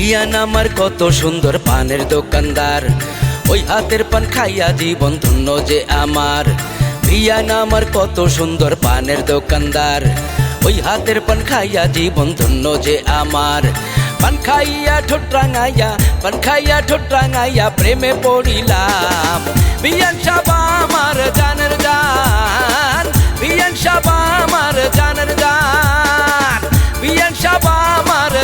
বিয়ান আমার কত সুন্দর পানের দোকানদার। ওই হাতের পান খাইয়া জীবন ধন্য যে আমার। বিয়ান আমার কত সুন্দর পানের দোকানদার। ওই হাতের পান খাইয়া জীবন ধন্য যে আমার। পান খাইয়া ঠোঁট রাঙাইয়া, পান খাইয়া ঠোঁট প্রেমে পড়িলাম। বিয়ান সাবা আমার জানের জান, বিয়ান সাবা আমার জানের জান। বিয়ান সাবা আমার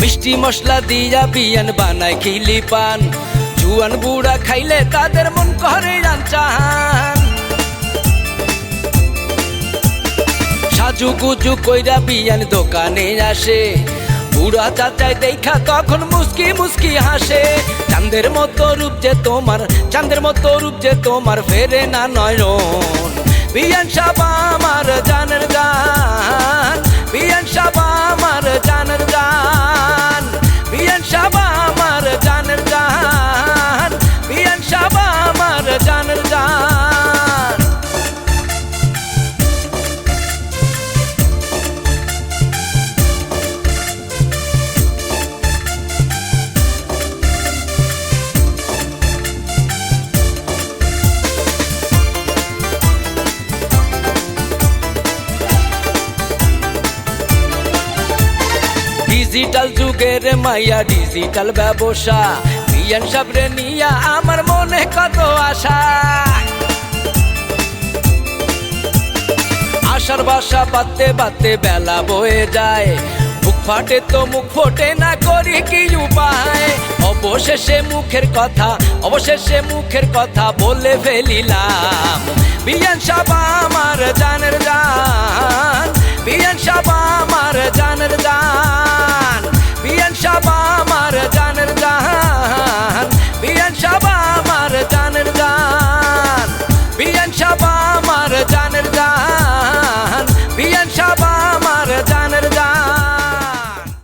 মিষ্টি মশলা দিয়া বিয়ান বানায় খিলি পান। জুয়ান বুড়া খাইলে তাদের মন করে চান সাজু গুজু কইরা বিয়ান দোকানে আসে। বুড়া চাচাই দেখা তখন মুস্কি মুস্কি হাসে। চাঁদের মতো রূপ যে তোমার, চাঁদের মতো রূপ যে তোমার ফেরে না নয়ন। বিয়ান সাবা আমার জানের গান বিয়ান সাবা আমার জানের গান ডিজিটাল যুগের মাইয়া ডিজিটাল ব্যবসা। বিয়ান সাবরে নিয়া আমার মনে কত আশা। আশার বাসা বাতে বাতে বেলা বয়ে যায়। মুখ ফাটে তো মুখ ফোটে না করি কি উপায়। অবশেষে মুখের কথা, অবশেষে মুখের কথা বলে ফেলিলাম। বিয়ান সাবা আমার জানের জান বিয়ান সাবা আমার জানের